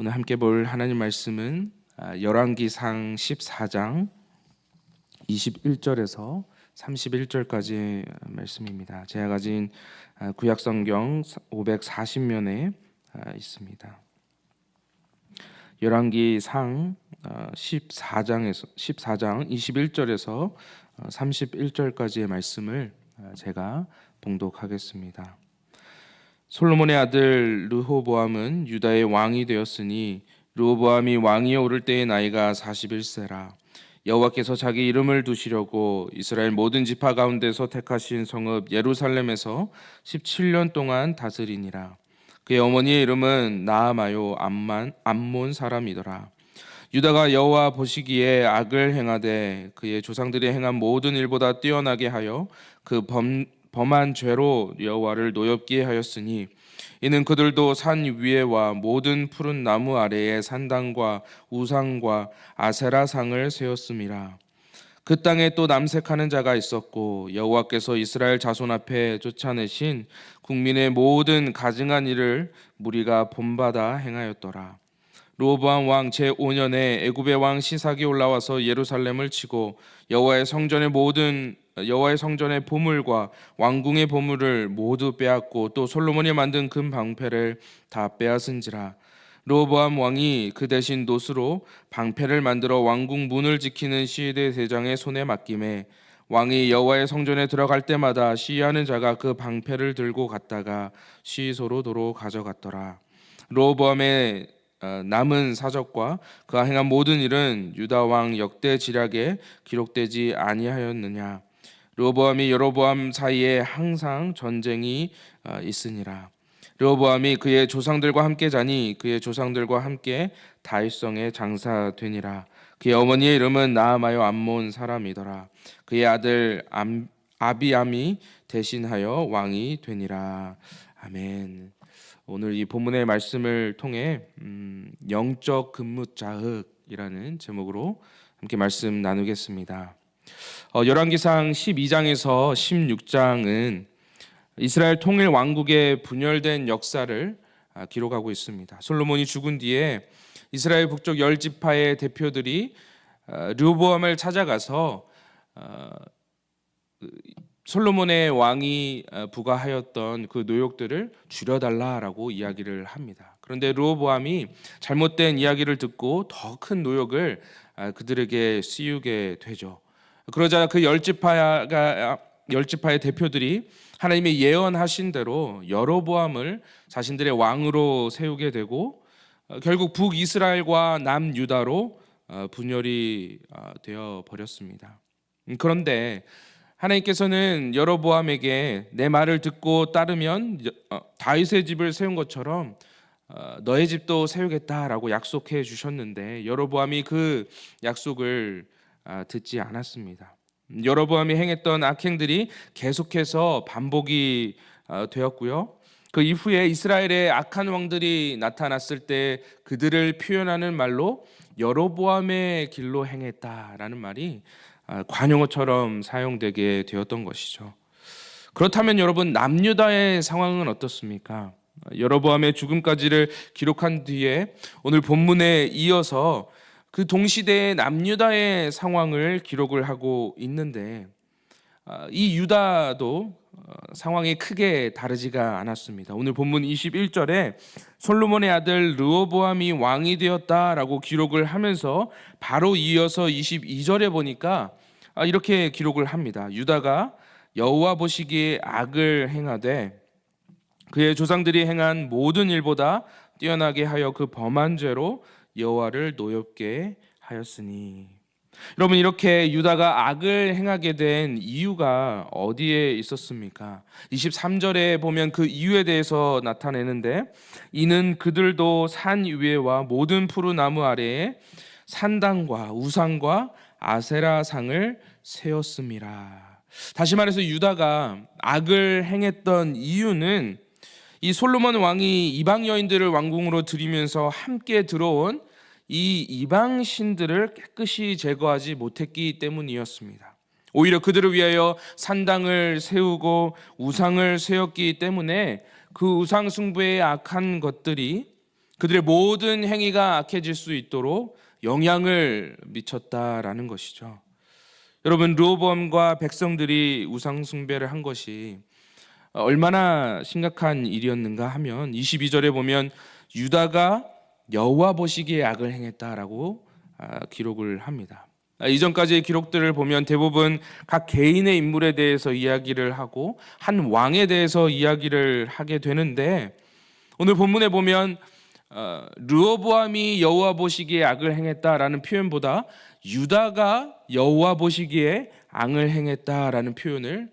오늘 함께 볼 하나님 말씀은 아, 열왕기상 14장 21절에서 31절까지의 말씀입니다. 제가 가진 아, 구약 성경 540면에 아, 있습니다. 열왕기상 14장에서 14장 21절에서 31절까지의 말씀을 아, 제가 봉독하겠습니다. 솔로몬의 아들 르호보암은 유다의 왕이 되었으니 르호보암이 왕위에 오를 때의 나이가 41세라. 여호와께서 자기 이름을 두시려고 이스라엘 모든 지파 가운데서 택하신 성읍 예루살렘에서 17년 동안 다스리니라. 그의 어머니의 이름은 나아마요 암만 암몬 사람이더라. 유다가 여호와 보시기에 악을 행하되 그의 조상들이 행한 모든 일보다 뛰어나게 하여 그 범, 범한 죄로 여호와를 노엽게 하였으니 이는 그들도 산 위에와 모든 푸른 나무 아래에 산당과 우상과 아세라 상을 세웠음이라. 그 땅에 또 남색하는 자가 있었고 여호와께서 이스라엘 자손 앞에 쫓아내신 국민의 모든 가증한 일을 무리가 본받아 행하였더라. 로보암 왕 제5년에 애굽의 왕 시삭이 올라와서 예루살렘을 치고 여호와의 성전의 모든 여호와의 성전의 보물과 왕궁의 보물을 모두 빼앗고 또 솔로몬이 만든 금 방패를 다 빼앗은지라. 로보암 왕이 그 대신 노스로 방패를 만들어 왕궁 문을 지키는 시대 대장의 손에 맡김에 왕이 여호와의 성전에 들어갈 때마다 시위하는 자가 그 방패를 들고 갔다가 시소로 도로 가져갔더라. 로보암의 어, 남은 사적과 그가 행한 모든 일은 유다 왕 역대 지략에 기록되지 아니하였느냐 르호보암이 여로보암 사이에 항상 전쟁이 어, 있으니라 르호보암이 그의 조상들과 함께 자니 그의 조상들과 함께 다윗성에 장사되니라 그의 어머니의 이름은 나아마요 암몬 사람이더라 그의 아들 암, 아비암이 대신하여 왕이 되니라 아멘. 오늘 이 본문의 말씀을 통해 음, 영적 근무 자흑이라는 제목으로 함께 말씀 나누겠습니다. 어, 열왕기상 12장에서 16장은 이스라엘 통일 왕국의 분열된 역사를 아, 기록하고 있습니다. 솔로몬이 죽은 뒤에 이스라엘 북쪽 열 지파의 대표들이 어, 르보암을 찾아가서 어, 솔로몬의 왕이 어, 부과하였던 그 노역들을 줄여달라라고 이야기를 합니다. 그런데 르호보암이 잘못된 이야기를 듣고 더 큰 노역을 아, 그들에게 씌우게 되죠. 그러자 그 열지파가 열지파의 대표들이 하나님의 예언하신 대로 여로보암을 자신들의 왕으로 세우게 되고 어, 결국 북이스라엘과 남유다로 어, 분열이 되어 버렸습니다. 음, 그런데 하나님께서는 여로보암에게 내 말을 듣고 따르면 어, 다윗의 집을 세운 것처럼 어, 너의 집도 세우겠다라고 약속해 주셨는데 여로보암이 그 약속을 아, 듣지 않았습니다. 여로보암이 행했던 악행들이 계속해서 반복이 어, 되었고요. 그 이후에 이스라엘의 악한 왕들이 나타났을 때 그들을 표현하는 말로 여로보암의 길로 행했다라는 말이 아, 관용어처럼 사용되게 되었던 것이죠. 그렇다면 여러분 남유다의 상황은 어떻습니까? 여로보암의 죽음까지를 기록한 뒤에 오늘 본문에 이어서 그 동시대의 남유다의 상황을 기록을 하고 있는데 아, 이 유다도 어, 상황이 크게 다르지가 않았습니다. 오늘 본문 21절에 솔로몬의 아들 르호보암이 왕이 되었다라고 기록을 하면서 바로 이어서 22절에 보니까 아, 이렇게 기록을 합니다. 유다가 여호와 보시기에 악을 행하되 그의 조상들이 행한 모든 일보다 뛰어나게 하여 그 범한 죄로 여호와를 노엽게 하였으니 여러분 이렇게 유다가 악을 행하게 된 이유가 어디에 있었습니까? 23절에 보면 그 이유에 대해서 나타내는데 이는 그들도 산 위에와 모든 푸른 나무 아래에 산당과 우상과 아세라 상을 세웠습니다. 다시 말해서 유다가 악을 행했던 이유는 이 솔로몬 왕이 이방 여인들을 왕궁으로 들이면서 함께 들어온 이 이방 신들을 깨끗이 제거하지 못했기 때문이었습니다. 오히려 그들을 위하여 산당을 세우고 우상을 세웠기 때문에 그 우상 숭배의 악한 것들이 그들의 모든 행위가 악해질 수 있도록 영향을 미쳤다라는 것이죠. 여러분 르호보암과 백성들이 우상 숭배를 한 것이 얼마나 심각한 일이었는가 하면 22절에 보면 유다가 여호와 보시기에 악을 행했다라고 아, 기록을 합니다. 아, 이전까지의 기록들을 보면 대부분 각 개인의 인물에 대해서 이야기를 하고 한 왕에 대해서 이야기를 하게 되는데 오늘 본문에 보면 어, 르호보암이 여호와 보시기에 악을 행했다라는 표현보다 유다가 여호와 보시기에 악을 행했다라는 표현을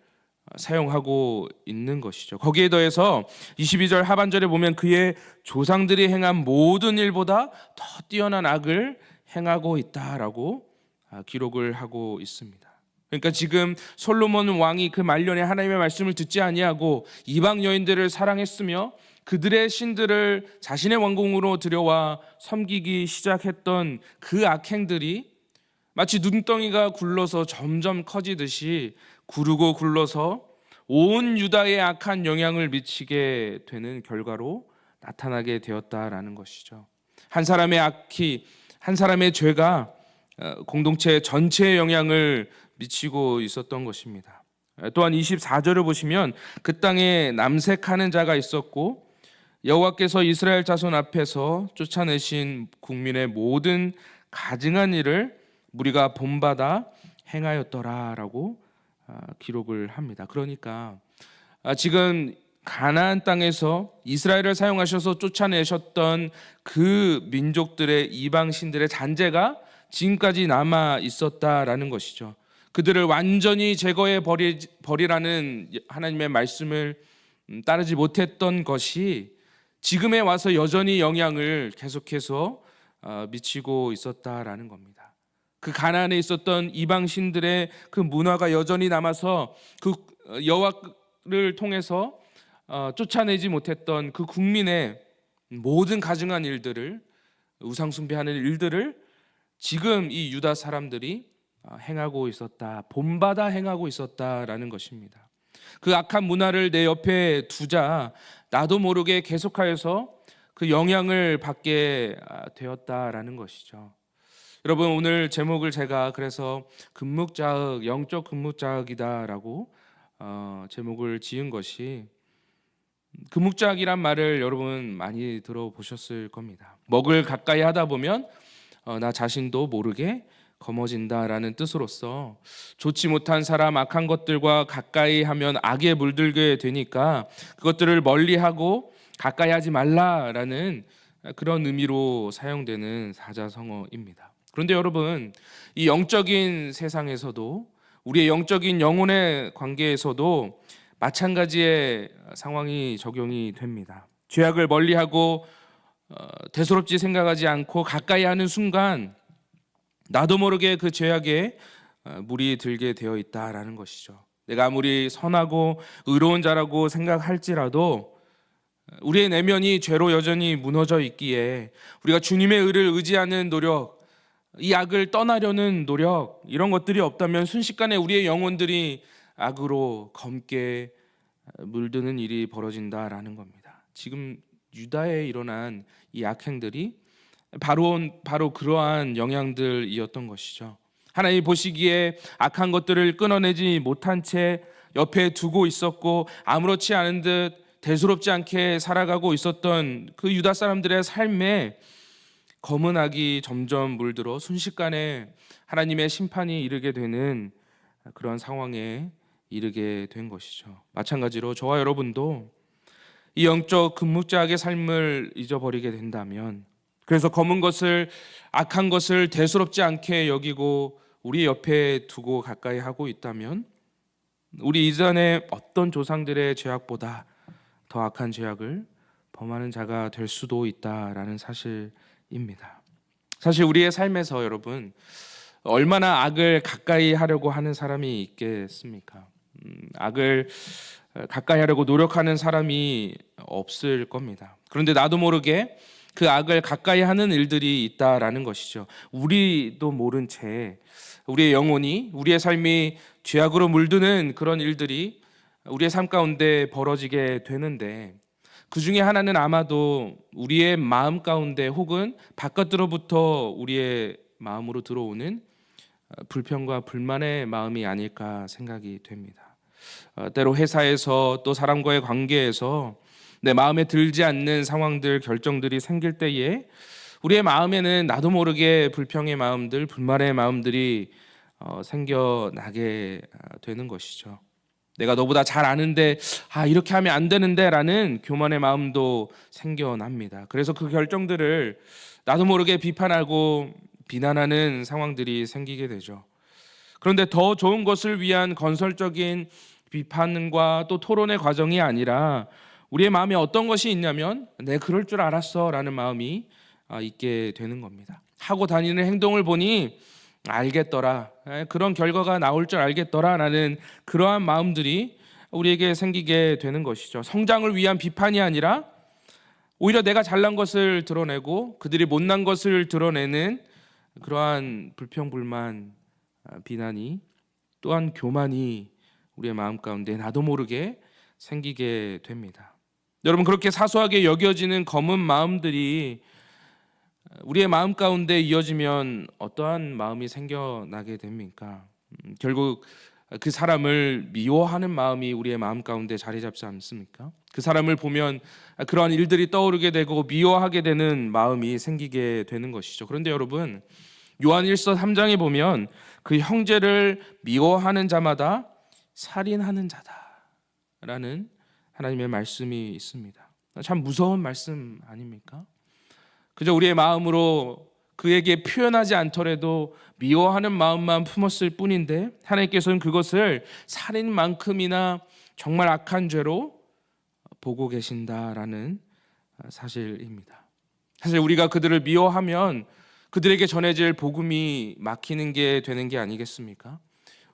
사용하고 있는 것이죠. 거기에 더해서 22절 하반절에 보면 그의 조상들이 행한 모든 일보다 더 뛰어난 악을 행하고 있다라고 아, 기록을 하고 있습니다. 그러니까 지금 솔로몬 왕이 그 말년에 하나님의 말씀을 듣지 아니하고 이방 여인들을 사랑했으며 그들의 신들을 자신의 왕궁으로 들여와 섬기기 시작했던 그 악행들이 마치 눈덩이가 굴러서 점점 커지듯이 구르고 굴러서 온 유다에 악한 영향을 미치게 되는 결과로 나타나게 되었다라는 것이죠. 한 사람의 악이 한 사람의 죄가 어, 공동체 전체에 영향을 미치고 있었던 것입니다. 또한 24절을 보시면 그 땅에 남색하는 자가 있었고 여호와께서 이스라엘 자손 앞에서 쫓아내신 국민의 모든 가증한 일을 무리가 본받아 행하였더라라고 아, 기록을 합니다. 그러니까 아, 지금 가나안 땅에서 이스라엘을 사용하셔서 쫓아내셨던 그 민족들의 이방 신들의 잔재가 지금까지 남아 있었다라는 것이죠. 그들을 완전히 제거해 버리, 버리라는 하나님의 말씀을 음, 따르지 못했던 것이 지금에 와서 여전히 영향을 계속해서 어, 미치고 있었다라는 겁니다. 그 가나안에 있었던 이방 신들의 그 문화가 여전히 남아서 그 여호와를 통해서 어, 쫓아내지 못했던 그 국민의 모든 가증한 일들을 우상 숭배하는 일들을 지금 이 유다 사람들이 어, 행하고 있었다. 본받아 행하고 있었다라는 것입니다. 그 악한 문화를 내 옆에 두자 나도 모르게 계속하여서 그 영향을 받게 아, 되었다라는 것이죠. 여러분 오늘 제목을 제가 그래서 금묵자흑 영적 금묵자흑이다라고 어, 제목을 지은 것이 금묵자흑이란 말을 여러분 많이 들어보셨을 겁니다. 먹을 가까이 하다 보면 어, 나 자신도 모르게 검어진다라는 뜻으로서 좋지 못한 사람 악한 것들과 가까이 하면 악에 물들게 되니까 그것들을 멀리하고 가까이 하지 말라라는 그런 의미로 사용되는 사자성어입니다. 그런데 여러분 이 영적인 세상에서도 우리의 영적인 영혼의 관계에서도 마찬가지의 상황이 적용이 됩니다. 죄악을 멀리하고 어, 대수롭지 생각하지 않고 가까이 하는 순간 나도 모르게 그 죄악에 어, 물이 들게 되어 있다라는 것이죠. 내가 아무리 선하고 의로운 자라고 생각할지라도 우리의 내면이 죄로 여전히 무너져 있기에 우리가 주님의 의를 의지하는 노력, 이 악을 떠나려는 노력 이런 것들이 없다면 순식간에 우리의 영혼들이 악으로 검게 물드는 일이 벌어진다라는 겁니다. 지금 유다에 일어난 이 악행들이 바로 바로 그러한 영향들이었던 것이죠. 하나님 보시기에 악한 것들을 끊어내지 못한 채 옆에 두고 있었고 아무렇지 않은 듯 대수롭지 않게 살아가고 있었던 그 유다 사람들의 삶에 검은 악이 점점 물들어 순식간에 하나님의 심판이 이르게 되는 그런 상황에 이르게 된 것이죠. 마찬가지로 저와 여러분도 이 영적 금묵자의 삶을 잊어버리게 된다면 그래서 검은 것을 악한 것을 대수롭지 않게 여기고 우리 옆에 두고 가까이 하고 있다면 우리 이전에 어떤 조상들의 죄악보다 더 악한 죄악을 범하는 자가 될 수도 있다라는 사실 입니다. 사실 우리의 삶에서 여러분 얼마나 악을 가까이 하려고 하는 사람이 있겠습니까? 음, 악을 가까이 하려고 노력하는 사람이 없을 겁니다. 그런데 나도 모르게 그 악을 가까이 하는 일들이 있다라는 것이죠. 우리도 모른 채 우리의 영혼이 우리의 삶이 죄악으로 물드는 그런 일들이 우리의 삶 가운데 벌어지게 되는데 그 중에 하나는 아마도 우리의 마음 가운데 혹은 바깥으로부터 우리의 마음으로 들어오는 어, 불평과 불만의 마음이 아닐까 생각이 됩니다. 어, 때로 회사에서 또 사람과의 관계에서 내 마음에 들지 않는 상황들, 결정들이 생길 때에 우리의 마음에는 나도 모르게 불평의 마음들, 불만의 마음들이 어, 생겨나게 아, 되는 것이죠. 내가 너보다 잘 아는데 아 이렇게 하면 안 되는데라는 교만의 마음도 생겨납니다. 그래서 그 결정들을 나도 모르게 비판하고 비난하는 상황들이 생기게 되죠. 그런데 더 좋은 것을 위한 건설적인 비판과 또 토론의 과정이 아니라 우리의 마음에 어떤 것이 있냐면 내 그럴 줄 알았어라는 마음이 아, 있게 되는 겁니다. 하고 다니는 행동을 보니 알겠더라. 에, 그런 결과가 나올 줄 알겠더라라는 그러한 마음들이 우리에게 생기게 되는 것이죠. 성장을 위한 비판이 아니라 오히려 내가 잘난 것을 드러내고 그들이 못난 것을 드러내는 그러한 불평불만 아, 비난이 또한 교만이 우리의 마음 가운데 나도 모르게 생기게 됩니다. 여러분 그렇게 사소하게 여겨지는 검은 마음들이 우리의 마음 가운데 이어지면 어떠한 마음이 생겨나게 됩니까? 음, 결국 그 사람을 미워하는 마음이 우리의 마음 가운데 자리 잡지 않습니까? 그 사람을 보면 그러한 일들이 떠오르게 되고 미워하게 되는 마음이 생기게 되는 것이죠. 그런데 여러분 요한 1서 3장에 보면 그 형제를 미워하는 자마다 살인하는 자다라는 하나님의 말씀이 있습니다. 참 무서운 말씀 아닙니까? 그저 우리의 마음으로 그에게 표현하지 않더라도 미워하는 마음만 품었을 뿐인데 하나님께서는 그것을 살인만큼이나 정말 악한 죄로 보고 계신다라는 사실입니다. 사실 우리가 그들을 미워하면 그들에게 전해질 복음이 막히는 게 되는 게 아니겠습니까?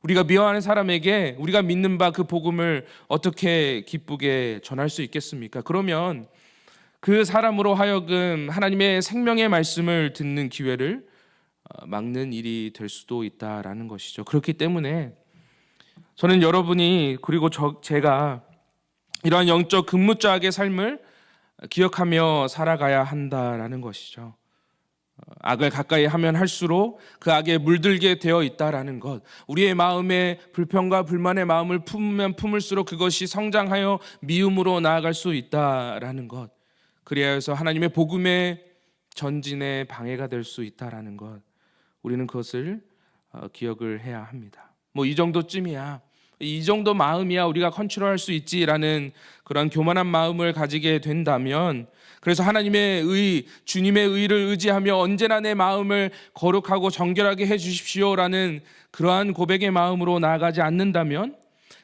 우리가 미워하는 사람에게 우리가 믿는 바 그 복음을 어떻게 기쁘게 전할 수 있겠습니까? 그러면 그 사람으로 하여금 하나님의 생명의 말씀을 듣는 기회를 어, 막는 일이 될 수도 있다라는 것이죠. 그렇기 때문에 저는 여러분이 그리고 저, 제가 이러한 영적 근무자의 삶을 기억하며 살아가야 한다라는 것이죠. 악을 가까이 하면 할수록 그 악에 물들게 되어 있다라는 것. 우리의 마음에 불평과 불만의 마음을 품으면 품을수록 그것이 성장하여 미움으로 나아갈 수 있다라는 것. 해서 하나님의 복음의 전진에 방해가 될 수 있다라는 것. 우리는 그것을 어, 기억을 해야 합니다. 뭐 이 정도쯤이야. 이 정도 마음이야 우리가 컨트롤할 수 있지라는 그런 교만한 마음을 가지게 된다면 그래서 하나님의 의, 주님의 의를 의지하며 언제나 내 마음을 거룩하고 정결하게 해 주십시오라는 그러한 고백의 마음으로 나아가지 않는다면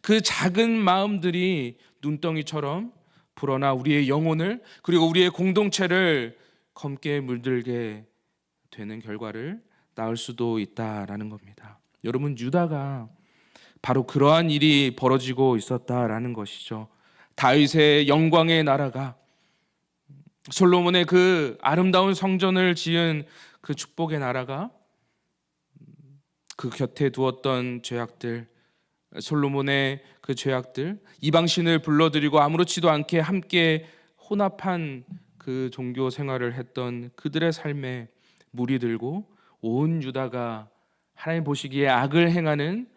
그 작은 마음들이 눈덩이처럼 불어나 우리의 영혼을 그리고 우리의 공동체를 검게 물들게 되는 결과를 낳을 수도 있다라는 겁니다. 여러분 유다가 바로 그러한 일이 벌어지고 있었다라는 것이죠. 다윗의 영광의 나라가 솔로몬의 그 아름다운 성전을 지은 그 축복의 나라가 그 곁에 두었던 죄악들 솔로몬의 그 죄악들 이방신을 불러들이고 아무렇지도 않게 함께 혼합한 그 종교 생활을 했던 그들의 삶에 물이 들고 온 유다가 하나님 보시기에 악을 행하는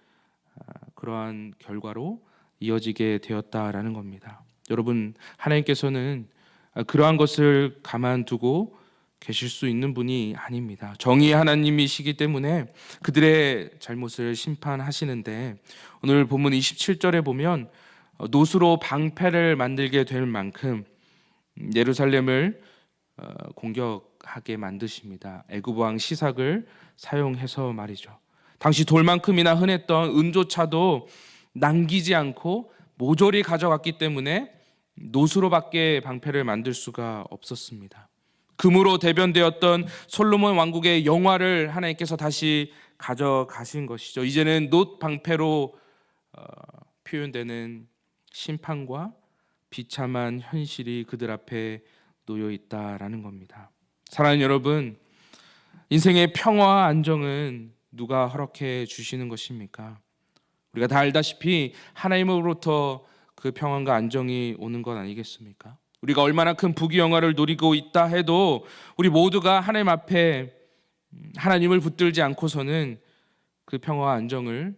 아, 그러한 결과로 이어지게 되었다라는 겁니다. 여러분 하나님께서는 그러한 것을 가만두고 계실 수 있는 분이 아닙니다. 정의의 하나님이시기 때문에 그들의 잘못을 심판하시는데 오늘 본문 27절에 보면 노수로 방패를 만들게 될 만큼 예루살렘을 어, 공격하게 만드십니다. 애굽 왕 시삭을 사용해서 말이죠. 당시 돌만큼이나 흔했던 은조차도 남기지 않고 모조리 가져갔기 때문에 노수로밖에 방패를 만들 수가 없었습니다. 금으로 대변되었던 솔로몬 왕국의 영화를 하나님께서 다시 가져가신 것이죠. 이제는 놋 방패로 어, 표현되는 심판과 비참한 현실이 그들 앞에 놓여 있다라는 겁니다. 사랑하는 여러분, 인생의 평화와 안정은 누가 허락해 주시는 것입니까? 우리가 다 알다시피 하나님으로부터 그 평안과 안정이 오는 것 아니겠습니까? 우리가 얼마나 큰 부귀영화를 누리고 있다 해도 우리 모두가 하나님 앞에 음, 하나님을 붙들지 않고서는 그 평화와 안정을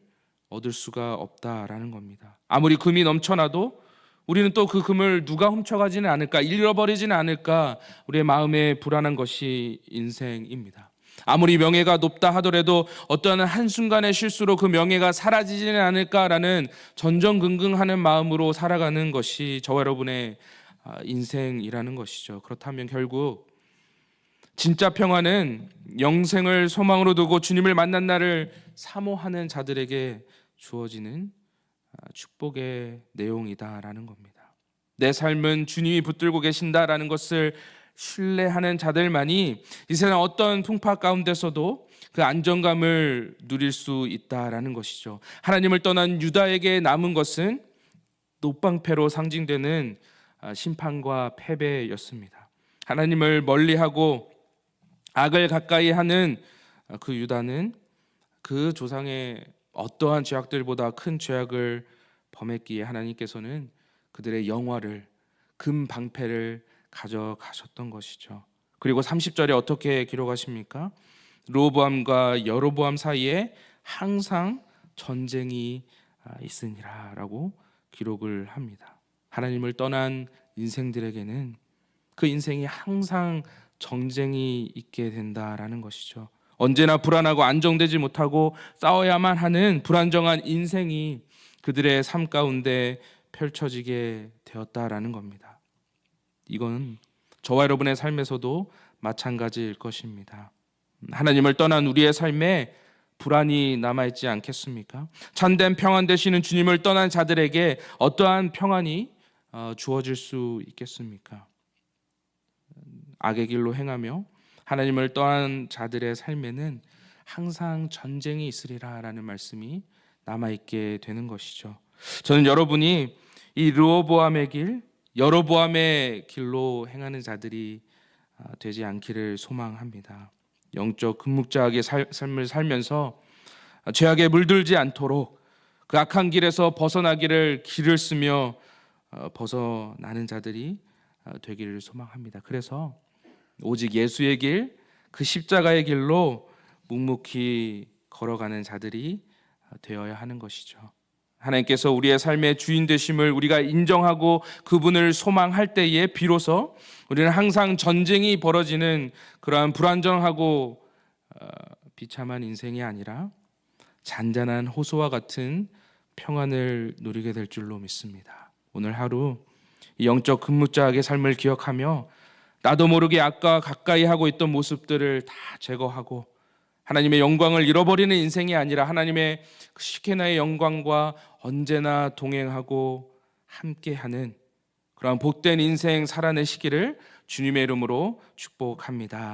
얻을 수가 없다라는 겁니다. 아무리 금이 넘쳐나도 우리는 또 그 금을 누가 훔쳐가지는 않을까, 잃어버리지는 않을까, 우리의 마음에 불안한 것이 인생입니다. 아무리 명예가 높다 하더라도 어떠한 한순간의 실수로 그 명예가 사라지지는 않을까라는 전전긍긍하는 마음으로 살아가는 것이 저와 여러분의 아, 인생이라는 것이죠. 그렇다면 결국 진짜 평화는 영생을 소망으로 두고 주님을 만난 날을 사모하는 자들에게 주어지는 아, 축복의 내용이다라는 겁니다. 내 삶은 주님이 붙들고 계신다라는 것을 신뢰하는 자들만이 이 세상 어떤 풍파 가운데서도 그 안정감을 누릴 수 있다라는 것이죠. 하나님을 떠난 유다에게 남은 것은 노방패로 상징되는 아, 심판과 패배였습니다. 하나님을 멀리하고 악을 가까이 하는 아, 그 유다는 그 조상의 어떠한 죄악들보다 큰 죄악을 범했기에 하나님께서는 그들의 영화를 금 방패를 가져가셨던 것이죠. 그리고 30절에 어떻게 기록하십니까? 로보암과 여로보암 사이에 항상 전쟁이 아, 있으니라라고 기록을 합니다. 하나님을 떠난 인생들에게는 그 인생이 항상 정쟁이 있게 된다라는 것이죠. 언제나 불안하고 안정되지 못하고 싸워야만 하는 불안정한 인생이 그들의 삶 가운데 펼쳐지게 되었다라는 겁니다. 이건 저와 여러분의 삶에서도 마찬가지일 것입니다. 하나님을 떠난 우리의 삶에 불안이 남아있지 않겠습니까? 참된 평안 되시는 주님을 떠난 자들에게 어떠한 평안이 어, 주어질 수 있겠습니까? 악의 길로 행하며 하나님을 떠난 자들의 삶에는 항상 전쟁이 있으리라라는 말씀이 남아 있게 되는 것이죠. 저는 여러분이 이 르호보암의 길, 여로보암의 길로 행하는 자들이 아, 되지 않기를 소망합니다. 영적 금묵자하게 살- 삶을 살면서 죄악에 물들지 않도록 그 악한 길에서 벗어나기를 길을 쓰며 어, 벗어나는 자들이 어, 되기를 소망합니다. 그래서 오직 예수의 길, 그 십자가의 길로 묵묵히 걸어가는 자들이 되어야 하는 것이죠. 하나님께서 우리의 삶의 주인 되심을 우리가 인정하고 그분을 소망할 때에 비로소 우리는 항상 전쟁이 벌어지는 그러한 불안정하고 어, 비참한 인생이 아니라 잔잔한 호소와 같은 평안을 누리게 될 줄로 믿습니다. 오늘 하루 이 영적 근무자의 삶을 기억하며 나도 모르게 아까 가까이 하고 있던 모습들을 다 제거하고 하나님의 영광을 잃어버리는 인생이 아니라 하나님의 그 시케나의 영광과 언제나 동행하고 함께하는 그러한 복된 인생 살아내시기를 주님의 이름으로 축복합니다.